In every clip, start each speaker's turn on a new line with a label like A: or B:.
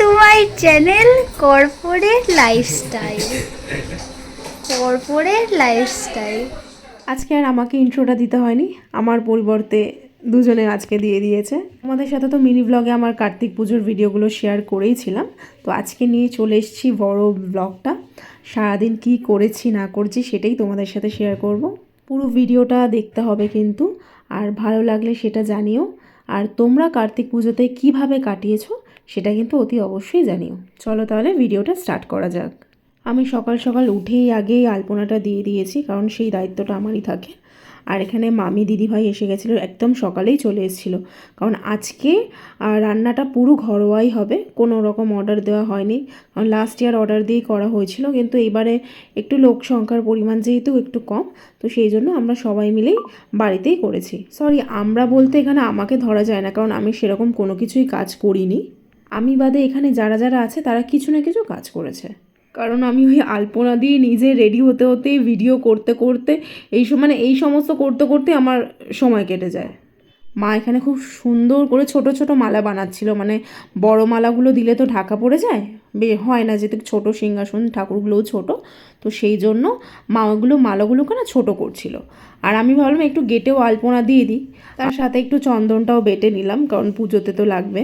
A: To my channel corporate lifestyle corporate lifestyle
B: আজকে আর আমাকে ইন্ট্রোটা দিতে হয়নি। আমার পরিবর্তে দুজনে আজকে দিয়ে দিয়েছে। আমাদের সাথে তো মিনি ব্লগে আমার কার্তিক পুজোর ভিডিওগুলো শেয়ার করেইছিলাম তো আজকে নিয়ে চলে এসেছি বড় ব্লগটা সারাদিন কি করেছি, না করেছি সেটাই তোমাদের সাথে শেয়ার করব। পুরো ভিডিওটা দেখতে হবে কিন্তু। আর ভালো লাগলে সেটা জানিও। আর তোমরা কার্তিক পুজোতে কীভাবে কাটিয়েছো সেটা কিন্তু অতি অবশ্যই জানিও। চলো তাহলে ভিডিওটা স্টার্ট করা যাক। আমি সকাল সকাল উঠেই আগেই আলপনাটা দিয়ে দিয়েছি, কারণ সেই দায়িত্বটা আমারই থাকে। আর এখানে মামি দিদিভাই এসে গেছিল, একদম সকালেই চলে এসেছিল। কারণ আজকে রান্নাটা পুরো ঘরোয়াই হবে, কোনো রকম অর্ডার দেওয়া হয়নি। কারণ লাস্ট ইয়ার অর্ডার দিয়েই করা হয়েছিল, কিন্তু এবারে একটু লোক সংখ্যার পরিমাণ যেহেতু একটু কম, তো সেই জন্য আমরা সবাই মিলেই বাড়িতেই করেছি। সরি আমরা বলতে এখানে আমাকে ধরা যায় না, কারণ আমি সেরকম কোনো কিছুই কাজ করিনি। আমি বাদে এখানে যারা যারা আছে, তারা কিছু না কিছু কাজ করেছে। কারণ আমি ওই আলপনা দিয়ে নিজে রেডি হতে হতে ভিডিও করতে করতে এই মানে এই সমস্ত করতে করতে আমার সময় কেটে যায়। মা এখানে খুব সুন্দর করে ছোট ছোট মালা বানাচ্ছিল। মানে বড় মালাগুলো দিলে তো ঢাকা পড়ে যায়? বে, হয় না যেহেতু ছোট সিংহাসন, ঠাকুরগুলোও ছোট। তো সেই জন্য মা ওগুলো, মালাগুলোকে না ছোট করছিল। আর আমি ভাবলাম একটু গেটেও আলপনা দিয়ে দিই। তার সাথে একটু চন্দনটাও বেটে নিলাম, কারণ পুজোতে তো লাগবে।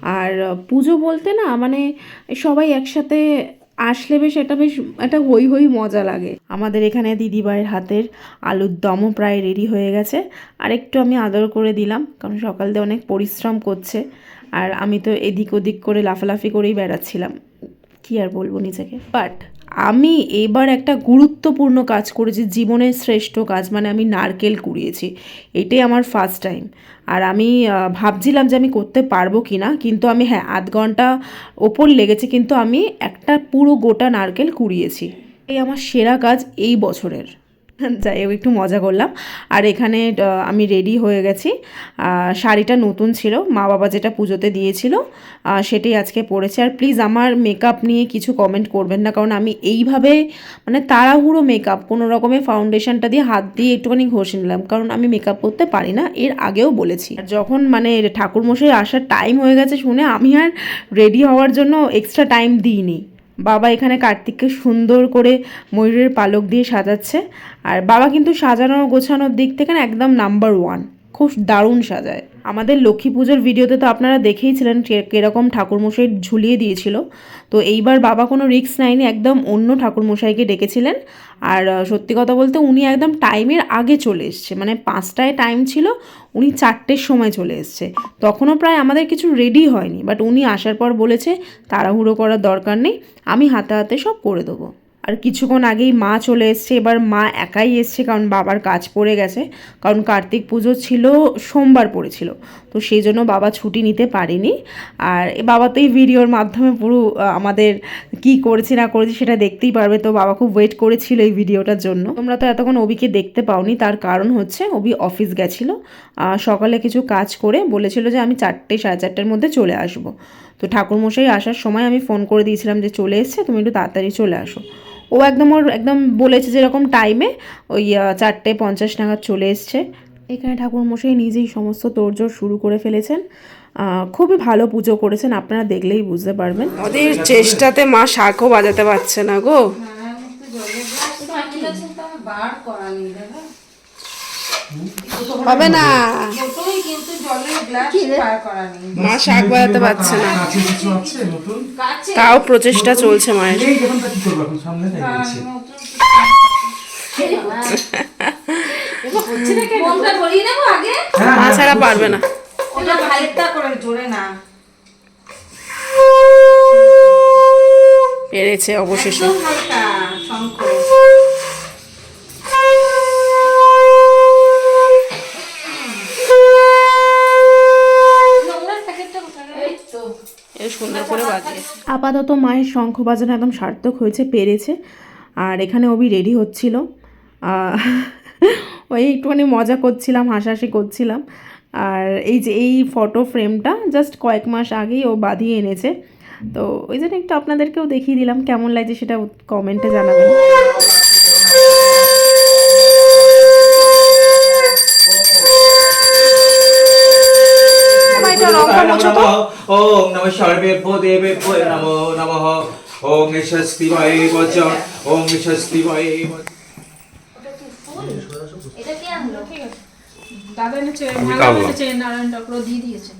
B: আর পুজো বলতে না মানে সবাই একসাথে আসলে বেশ এটা বেশ একটা হই হই মজা লাগে। আমাদের এখানে দিদিভাইয়ের হাতের আলুর দমও প্রায় রেডি হয়ে গেছে। আর একটু আমি আদর করে দিলাম, কারণ সকাল দিয়ে অনেক পরিশ্রম করছে। আর আমি তো এদিক ওদিক করে লাফালাফি করেই বেড়াচ্ছিলাম। কি আর বলব নিজেকে? বাট আমি এবার একটা গুরুত্বপূর্ণ কাজ করেছি, জীবনের শ্রেষ্ঠ কাজ মানে আমি নারকেল কুড়িয়েছি। এটাই আমার ফার্স্ট টাইম আর আমি ভাবছিলাম যে আমি করতে পারব কি না কিন্তু আমি হ্যাঁ আধ ঘণ্টা ওপর লেগেছে, কিন্তু আমি একটা পুরো গোটা নারকেল কুড়িয়েছি। এই আমার সেরা কাজ এই বছরের। যাই হোক একটু মজা করলাম। আর এখানে আমি রেডি হয়ে গেছি। শাড়িটা নতুন ছিল। মা বাবা যেটা পুজোতে দিয়েছিল সেটাই আজকে পরেছে। আর প্লিজ আমার মেকআপ নিয়ে কিছু কমেন্ট করবেন না, কারণ আমি এইভাবে মানে তাড়াহুড়ো মেকআপ কোনো রকমের ফাউন্ডেশনটা দিয়ে হাত দিয়ে একটুখানি ঘষে নিলাম, কারণ আমি মেকআপ করতে পারি না, এর আগেও বলেছি। যখন মানে ঠাকুরমশাই আসার টাইম হয়ে গেছে শুনে, আমি আর রেডি হওয়ার জন্য এক্সট্রা টাইম দিইনি। বাবা এখানে কার্তিককে সুন্দর করে ময়ূরের পালক দিয়ে সাজাচ্ছে। আর বাবা কিন্তু সাজানো গোছানোর দিক থেকে না একদম নাম্বার ওয়ান খুব দারুণ সাজায়। আমাদের লক্ষ্মী পুজোর ভিডিওতে তো আপনারা দেখেইছিলেন কীরকম ঠাকুরমশাই ঝুলিয়ে দিয়েছিল। তো এইবার বাবা কোনো রিস্ক নেয়নি, একদম অন্য ঠাকুরমশাইকে ডেকেছিলেন। আর সত্যি কথা বলতে উনি একদম টাইমের আগে চলে এসছে। মানে পাঁচটায় টাইম ছিল, উনি চারটের সময় চলে এসছে। তখনও প্রায় আমাদের কিছু রেডি হয়নি। বাট উনি আসার পর বলেছে, তাড়াহুড়ো করার দরকার নেই, আমি হাতে হাতে সব করে দেবো। আর কিছুক্ষণ আগেই মা চলে এসছে। এবার মা একাই এসছে কারণ বাবার কাজ পড়ে গেছে। কারণ কার্তিক পুজো ছিল, সোমবার পড়েছিল। তো সেই জন্য বাবা ছুটি নিতে পারেনি। আর বাবা তো এই ভিডিওর মাধ্যমে পুরো আমাদের কি করেছি, না করেছি সেটা দেখতেই পারবে। তো বাবা খুব ওয়েট করেছিল এই ভিডিওটার জন্য। তোমরা তো এতক্ষণ অবিকে দেখতে পাওনি। তার কারণ হচ্ছে অবি অফিস গেছিল। সকালে কিছু কাজ করে বলেছিল যে আমি চারটে, সাড়ে চারটের মধ্যে চলে আসব। তো ঠাকুরমশাই আসার সময় আমি ফোন করে দিয়েছিলাম যে চলে এসছে, তুমি একটু তাড়াতাড়ি চলে আসো। ও একদম ওর একদম বলেছে যেরকম টাইমে ওই চারটে পঞ্চাশ নাগাদ চলে এসছে। এখানে ঠাকুরমশাই নিজেই সমস্ত তোড়জোড় শুরু করে ফেলেছেন। খুবই ভালো পুজো করেছেন আপনারা দেখলেই বুঝতে পারবেন।
C: ওদের চেষ্টাতে মা শাকও বাজাতে পারছে না গো। হবে না। মা শাক বাজাতে পারছে না। তাও প্রচেষ্টা চলছে মায়ের।
D: সামনে
E: ধরিয়ে নেব আগে?
C: মা ছাড়া পারবে না।
E: ওটা ভাইয়েরটা করে জোরে না।
C: পেরেছে অবশেষে।
E: হালকা শঙ্খ নোংরা প্যাকেটটা কোথায় এই তো
C: এ সুন্দর করে বাজিয়েছে।
B: আপাতত মায়ের শঙ্খ বাজানো একদম সার্থক হয়েছে পেরেছে। আর এখানে অবি রেডি হচ্ছিল। ওই একটুখানি মজা করছিলাম হাসাহাসি করছিলাম। আর এই যে এই ফটো ফ্রেমটা জাস্ট কয়েক মাস আগেই ও বাঁধিয়ে এনেছে। তো ওই জন্য একটু আপনাদেরকেও দেখিয়ে দিলাম কেমন লাগছে সেটা কমেন্টে জানাবেন।
C: মা এটা রংটা মোছো তো।
D: ওম নমঃ সর্বেভ্যো দেবেভ্যো নমো নমঃ ওম ষষ্ঠী ভয়ে বচ
E: কি আনলো?
F: দাদা এনেছে
D: কাটলাম।
F: এনেছে নারায়ণ ঠাকুর দিয়ে দিয়েছে।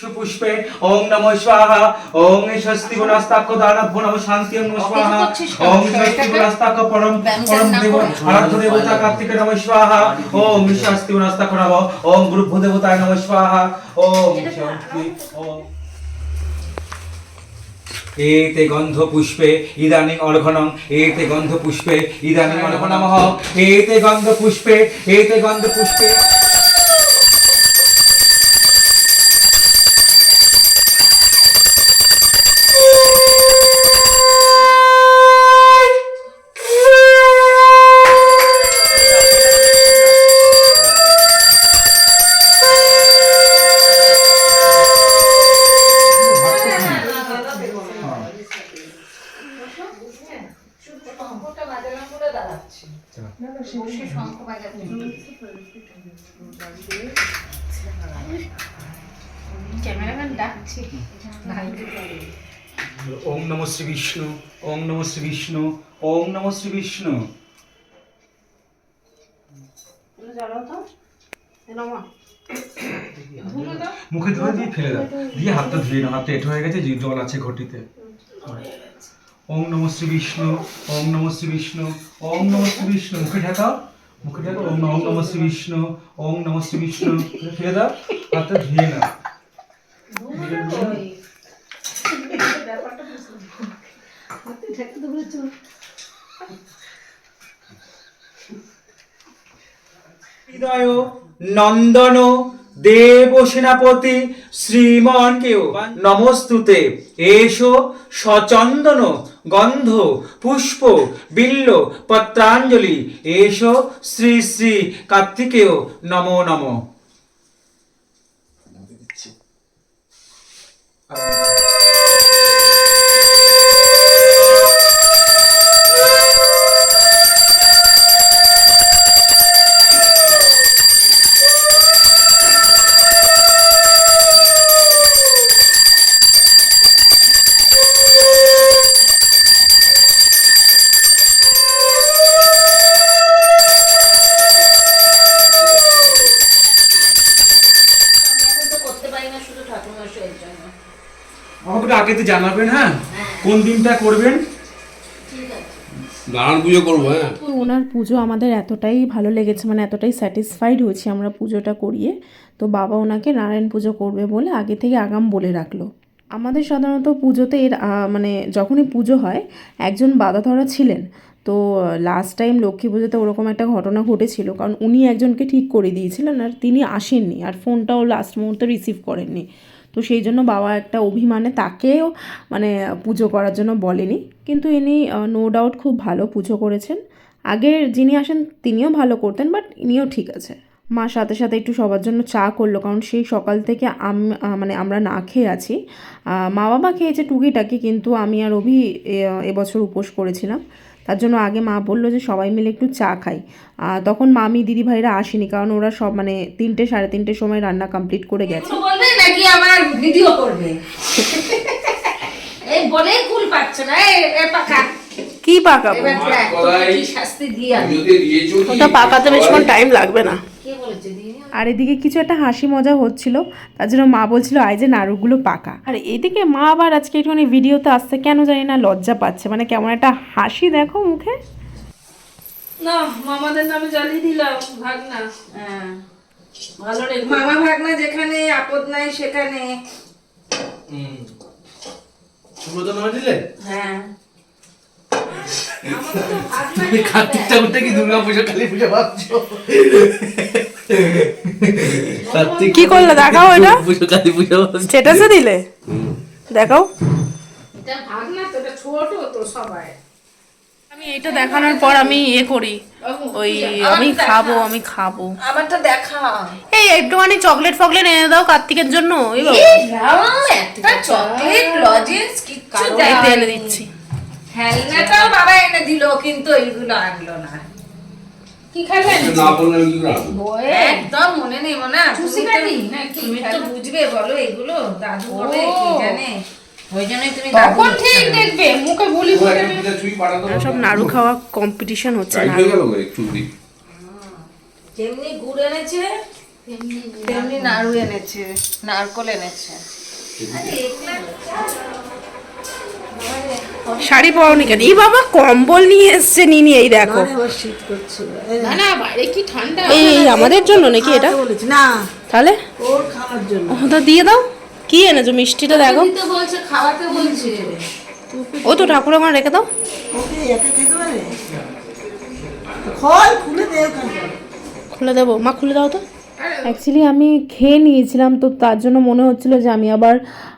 D: সুপুষ্পে ওম নমঃ স্বাহা ওম ষষ্ঠী গুণাস্তাক্য দানভ্য নম শান্তি নমঃ স্বাহা ওম ষষ্ঠী গুণাস্তাক্য পরম পরম দেব আরাধ্য দেবতা কার্তিক নমঃ স্বাহা গুণাস্তাক্য নম গুরুভ্য দেবতায় নমঃ স্বাহা শান্তি ওম। এতে গন্ধ পুষ্পে ইদানিং অর্ঘনং এতে গন্ধ পুষ্পে ইদানিং অর্ঘনমঃ এতে গন্ধ পুষ্পে এতে গন্ধ পুষ্পে ওম নমঃ শ্রী বিষ্ণু ওম নমঃ শ্রী বিষ্ণু ওম নমঃ শ্রী বিষ্ণু। মুখে ধরে দিয়ে ফেলে দাও। দিয়ে হাতটা ধুয়ে নাও। হাতটা এঁটো হয়ে গেছে যে জল আছে ঘটিতে। ওম নমঃ শ্রী বিষ্ণু ওম নমঃ শ্রী বিষ্ণু ওম নমঃ শ্রী বিষ্ণু। মুখে ঢাকাও। মুখে ঢাকাও। ওম ওম নমঃ শ্রী বিষ্ণু ওম নমঃ শ্রী বিষ্ণু। ফেলে দাও। হাতটা ধুয়ে নাও। হৃদয়, নন্দন, দেব সেনাপতি, শ্রীমন কেও নমস্তুতে। এসো, সচন্দন, গন্ধ, পুষ্প, বিল্ল, পত্রাঞ্জলি। এসো, শ্রী শ্রী কার্তিকেয়, নমো নম। আমাকে আগে তো জানাবেন হ্যাঁ? কোন দিনটা করবেন?
G: নারায়ণ পুজো করব হ্যাঁ।
B: ওনার পুজো আমাদের এতটাই ভালো লেগেছে মানে এতটাই স্যাটিসফাইড হয়েছি আমরা পুজোটা করিয়ে। তো বাবা ওনাকে নারায়ণ পুজো করবে বলে আগে থেকে আগাম বলে রাখল। আমাদের সাধারণত পুজোতে এর মানে যখনই পুজো হয় একজন বাধা ধরা ছিলেন। তো লাস্ট টাইম লক্ষ্মী পুজোতে ওরকম একটা ঘটনা ঘটেছিল কারণ উনি একজনকে ঠিক করে দিয়েছিলেন আর তিনি আসেননি আর ফোনটাও লাস্ট মুহূর্তে রিসিভ করেননি। তো সেই জন্য বাবা একটা অভিমানে তাকেও মানে পুজো করার জন্য বলেনি। কিন্তু ইনি নো ডাউট খুব ভালো পুজো করেছেন। আগের যিনি আসেন, তিনিও ভালো করতেন বাট ইনিও ঠিক আছে। মা সাথে সাথে একটু সবার জন্য চা করল, কারণ সেই সকাল থেকে আম মানে আমরা না খেয়ে আছি। মা বাবা খেয়েছে টুকিটাকি, কিন্তু আমি আর অভি এবছর উপোস করেছিলাম। তার জন্য আগে মা বলল যে সবাই মিলে একটু চা খাই। তখন মামি দিদি ভাইরা আসেনি কারণ ওরা সব মানে তিনটে সাড়ে তিনটের সময় রান্না কমপ্লিট করে গেছে।
E: নাকি আমার ভিডিও করবে? এই বলেই কুল পাচ্ছে না এ পাকা।
C: কি পাকাবো
E: এবার দেখ, তোকে কি শাস্তি দিয়ে আমি।
G: পুজোতে দিয়েছ কি?
C: ওটা পাকাতে বেশিক্ষণ টাইম লাগবে না।
E: কে বলেছে? দিয়ে
B: আর এদিকে কিছু একটা হাসি মজা হচ্ছিল তার জন্য মা বলছিল আয় যে নাড়ুগুলো পাকা। আর এদিকে মা আবার আজকে একটুখানি ভিডিওতে আসতে কেন জানি না লজ্জা পাচ্ছে। মানে কেমন একটা হাসি দেখো মুখে।
F: না মামাদের নামে জ্বালিয়ে দিলাম ভাগ না
E: হ্যাঁ
F: ভালো রে।
E: মামা ভাগনা যেখানে আপদ নাই সেখানে।
G: সুব্রত নামে দিলে?
E: হ্যাঁ।
G: তুমি কার্তিক ঠাকুরটা কি দুর্গা পুজো কালী পুজো ভাবছ?
C: কি করলে? দেখাও এটা।
G: পুজো কালী পুজো।
C: স্টেটাসে দিলে? দেখাও।
F: এটা ভাগ না তো এটা ছোট তো সবাই।
C: আমি এটা দেখানোর পর আমি ইয়ে করি। ওই আমি খাব আমি খাব।
E: আমারটা দেখা।
C: এই একটুখানি চকলেট ফকলেট এনে দাও কার্তিকের জন্য। এই বাবা,
E: একটা চকলেট লজেন্স কিচ্ছু দেয়
C: এনে দিচ্ছি।
E: খেলনাটাও বাবা এনে দিল কিন্তু এইগুলো আনলো না।
F: কি খাবেন
G: না বললে আমি কি করে আনব?
E: একদম মনে নেই মনে। হয়।
F: চুষি
E: তুমি তো- তুমি তো বুঝবে বলো এগুলো। দাদু কি জানে?
G: না।
C: সব নাড়ু খাওয়া কম্পিটিশন হচ্ছে
G: হয়ে দি।
E: যেমনি গুড় এনেছে তেমনি নাড়ু। এনেছে নারকল এনেছে।
C: শাড়ি পরনি কেন? এই বাবা কম্বল নিয়ে এসছে নিনি এই দেখো।
F: না না বাইরে কি ঠান্ডা?
C: এই আমাদের জন্য নাকি এটা?
H: না।
C: তাহলে?
H: ওর খাওয়ার জন্য।
C: ও তো দিয়ে দাও। কি এনেছো? মিষ্টিটা দেখো।
E: তো বলছে খাওয়াতে বলছে।
C: ও তো ঠাকুর আমার রেখে দাও।
H: ওকে একা খেতে পারে? খোল খুলে দে ওখানে।
C: খুলে দেবো। মা খুলে দাও তো।
B: অ্যাকচুয়ালি আমি খেয়ে নিয়েছিলাম তো তার জন্য মনে হচ্ছিল যে আমি আবার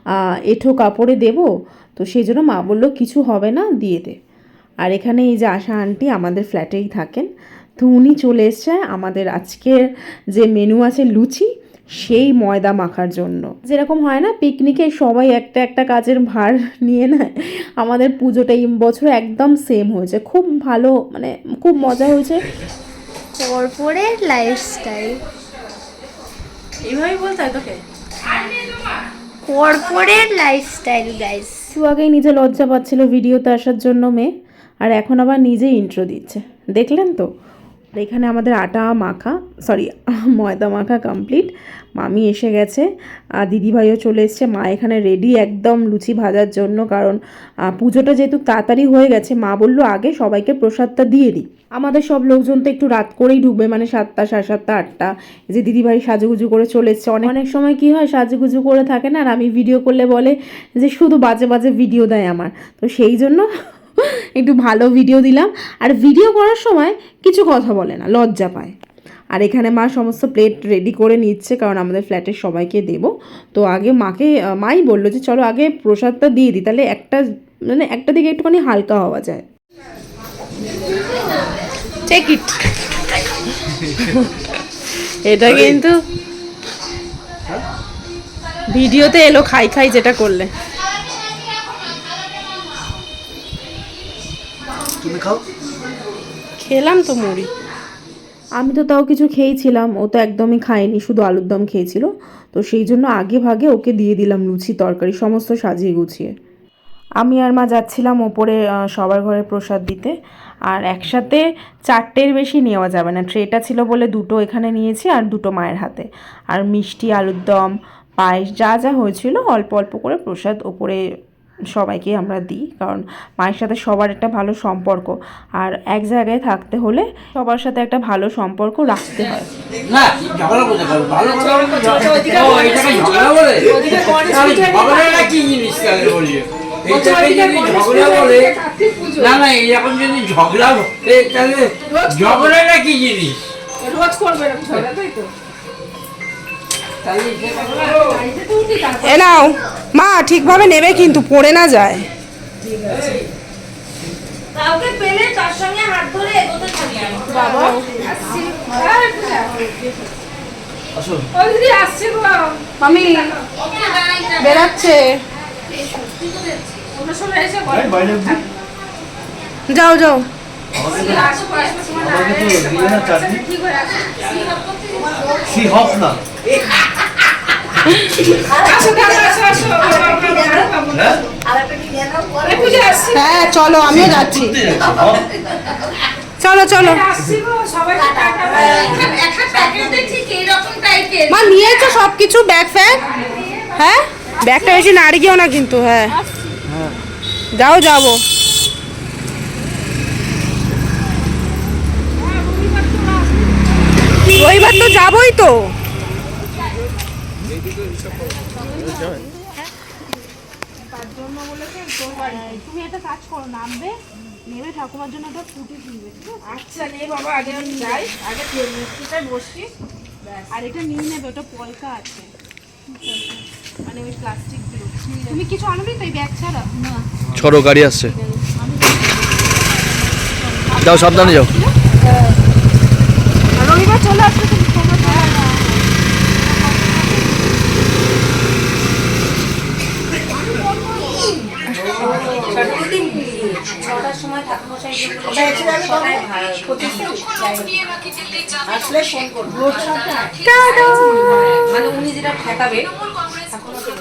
B: আহ, এঁঠো কাপড়ে দেব। তো সেই জন্য মা বলল কিছু হবে না দিয়ে দে। আর এখানে এই যে আশা আন্টি আমাদের ফ্ল্যাটেই থাকেন তো উনি চলে এসছে আমাদের আজকের যে মেনু আছে লুচি সেই ময়দা মাখার জন্য। যেরকম হয় না পিকনিকে সবাই একটা একটা কাজের ভার নিয়ে নেয়। আমাদের পুজোটা এই বছর একদম সেম হয়েছে। খুব ভালো মানে খুব মজা হয়েছে।
A: কর্পোরেট লাইফস্টাইল
C: এইভাবেই বলতে হয় তোকে?
A: কর্পোরেট লাইফস্টাইল গাইস
B: একটু আগেই নিজে লজ্জা পাচ্ছিল ভিডিওতে আসার জন্য মেয়ে, আর এখন আবার নিজেই ইন্ট্রো দিচ্ছে। দেখলেন তো? এখানে আমাদের আটা মাখা সরি ময়দা মাখা কমপ্লিট মামি এসে গেছে, আর দিদিভাইও চলে এসছে। মা এখানে রেডি একদম লুচি ভাজার জন্য, কারণ পুজোটা যেহেতু তাড়াতাড়ি হয়ে গেছে, মা বলল আগে সবাইকে প্রসাদটা দিয়ে দিই। আমাদের সব লোকজন তো একটু রাত করেই ঢুকবে মানে সাতটা, সাড়ে সাতটা, আটটা। যে দিদিভাই সাজুগুজু করে চলে এসছে। অনেক অনেক সময় কি হয়, সাজুগুজু করে থাকে না, আর আমি ভিডিও করলে বলে যে শুধু বাজে বাজে ভিডিও দেয় আমার। তো সেই জন্য একটু ভালো ভিডিও দিলাম। আর ভিডিও করার সময় কিছু কথা বলে না, লজ্জা পায়। আর এখানে মা সমস্ত প্লেট রেডি করে নিচ্ছে, কারণ আমাদের ফ্ল্যাটের সবাইকে দেবো। তো আগে মাকে মাই বলল যে, চলো আগে প্রসাদটা দিয়ে দিই, তাহলে একটা মানে একটা দিকে একটুখানি হালকা হওয়া যায়।
C: টেক ইট এটা কিন্তু ভিডিওতে এলো খাই খাই যেটা করলে।
G: তুমি খাও।
C: খেলাম তো মুড়ি।
B: আমি তো তাও কিছু খেয়েছিলাম ও তো একদমই খায়নি শুধু আলুর দম খেয়েছিল। তো সেই জন্য আগে ভাগে ওকে দিয়ে দিলাম লুচি তরকারি সমস্ত সাজিয়ে গুছিয়ে। আমি আর মা যাচ্ছিলাম ওপরে সবার ঘরে প্রসাদ দিতে। আর একসাথে চারটের বেশি নেওয়া যাবে না। ট্রেটা ছিল বলে দুটো এখানে নিয়েছি আর দুটো মায়ের হাতে। আর মিষ্টি আলুর দম পায়েস যা যা হয়েছিল অল্প অল্প করে প্রসাদ ওপরে সবাইকে আমরা দিই। কারণ মায়ের সাথে সবার একটা ভালো সম্পর্ক। আর এক জায়গায় থাকতে হলে সবার সাথে একটা ভালো সম্পর্ক রাখতে হয়।
G: না ঝগড়া করতে পারো ভালো কথা ও এটাকে ঝগড়া বলে আরে ঝগড়াটা কি জিনিস তাহলে বলি এটাকে যদি ঝগড়া বলে না না এরকম যদি ঝগড়া বলে তাহলে ঝগড়াটা কি জিনিস
F: রোজ করবে এরকম ঝগড়া, তাই তো?
G: তাহলে সেটা
F: বাড়িতে তো উঠি তারপর
C: এ নাও মা ঠিকভাবে নেবে কিন্তু পড়ে না যায়
E: কাউকে পেলে তার সঙ্গে হাত ধরে এগোতে থাকি
G: আসো
F: ও দিদি আসছে গো
C: মামি বেরাচ্ছে যাও যাও।
F: হয়ে?
C: হ্যাঁ চলো আমিও যাচ্ছি। চলো চলো। মা নিয়েছো সব কিছু ব্যাগ ফ্যাগ? হ্যাঁ? ব্যাগটা বেশি নাড়ি গিয়েও না কিন্তু হ্যাঁ। যাও যাব। রবিবার তো যাবোই তো।
B: তুমি একটা কাজ করো নামবে নেবে ঠাকুমার জন্য একটা ফুটি কিনবে
F: আচ্ছা নে বাবা আগে আমি যাই। আগে মিষ্টিটাই বসছি
B: আর এটা নিয়ে নেবে ওটা পয়সা আছে। মানে ওই প্লাস্টিক তুমি কিছু আনবি তো এই ব্যাগ ছাড়া?
I: ছড়ো গাড়ি আসছে। যাও সাবধানে যাও।
B: রবিবার চলে আসবে।
E: ছটার সময় ঠাকুমশাই ছটায় আসলে ফোন করব মানে উনি যেটা ঠেকাবে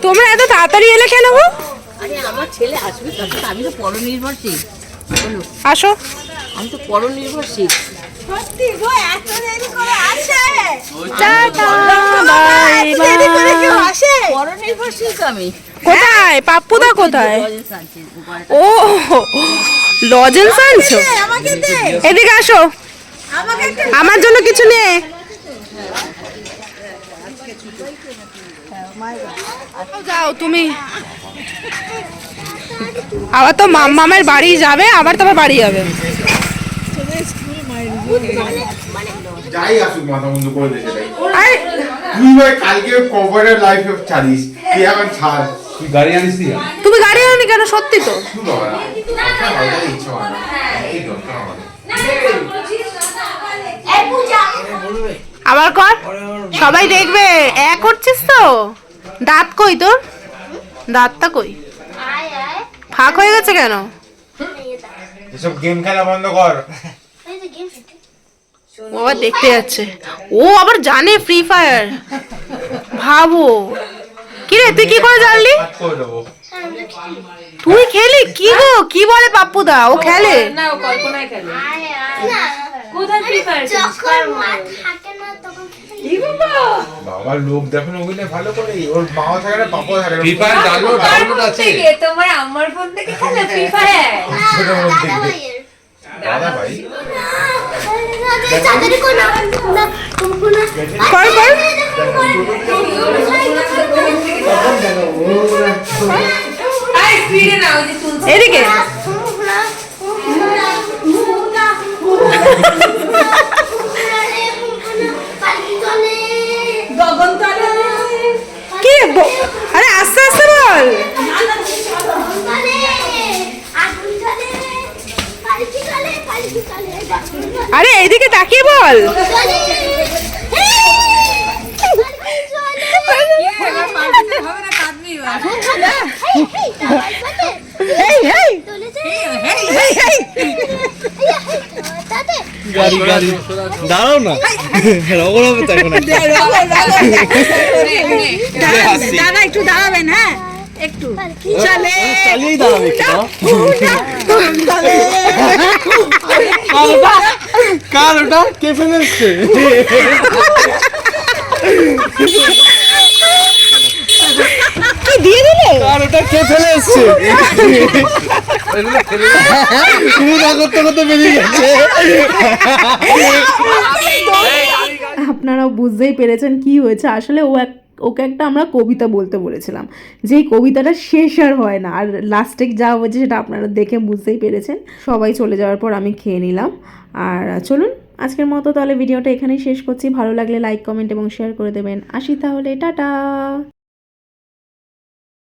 C: তোমরা এত তাড়াতাড়ি এলে কেন গো?
E: আরে আমার ছেলে আসবে আমি তো পরনির্ভরশীল।
C: আসো।
E: আমি তো পরনির্ভরশীল।
C: টাটা বাই বাই
E: পরনির্ভরশীল তো আমি।
C: কোথায়? পাপ্পুদা কোথায়?
E: লজেন্স আনছি
C: ও লজেন্স আনছো? এদিকে আসো। আমার জন্য কিছু নে। যাও তুমি। আবার তো মামামের বাড়ি যাবে আবার তোমার বাড়ি যাবে।
J: যাই আসুক মাথা বন্ধ করে দে সেটাই তুই ভাই কালকে কভারের লাইফ ছাড়িস তুই এখন ছাড়। তুই গাড়ি আনিস নি
C: তুমি গাড়ি আনি কেন? সত্যি তো। আবার কর। সবাই দেখবে। এক করছিস তো? দাঁত কই তোর? দাঁতটা কই? ফাঁক হয়ে গেছে কেন?
J: এসব গেম খেলা বন্ধ কর।
C: ও আবার দেখতে যাচ্ছে। ও আবার জানে ফ্রি ফায়ার ভাবো। কি রে তুই কি করে জানলি?
J: করে
C: তুই খেলি? কি গো? কি বলে পাপ্পুদা? ও খেলে?
F: না ও কল্পনায় খেলে। কোথায় ফ্রি ফায়ার
J: বাবা? লোক দেখো ওগুলো ভালো করে। ওর মাও থাকে না পাপাও থাকে না। ফ্রি ফায়ার ডাউনলোড আছে।
F: তোমার আমার ফোন থেকে খেলে ফ্রি ফায়ার
J: দাদা ভাই
C: কর কর এদিকে। কি ব- আরে আস্তে আস্তে বল। আরে এইদিকে তাকিয়ে বল।
I: গাড়ি গাড়ি। দাঁড়াও না। রগর হবে তো এখন
A: দাদা একটু দাঁড়াবেন হ্যাঁ? একটু। চলে।
I: কার ওটা? কে ফেলে এসছে
C: কি দিয়ে দিলে?
I: কার ওটা? কে ফেলে এসছে তুমি না করতে করতে বেরিয়ে গেছে।
B: আপনারাও বুঝতেই পেরেছেন কি হয়েছে। আসলে ও এক ওকে একটা আমরা কবিতা বলতে বলেছিলাম। যেই কবিতাটা শেষ আর হয় না। আর লাস্টে যা হয়েছে সেটা আপনারা দেখে বুঝতেই পেরেছেন। সবাই চলে যাওয়ার পর আমি খেয়ে নিলাম। আর চলুন, আজকের মতো তাহলে ভিডিওটা এখানেই শেষ করছি। ভালো লাগলে লাইক কমেন্ট এবং শেয়ার করে দেবেন। আসি তাহলে, টাটা!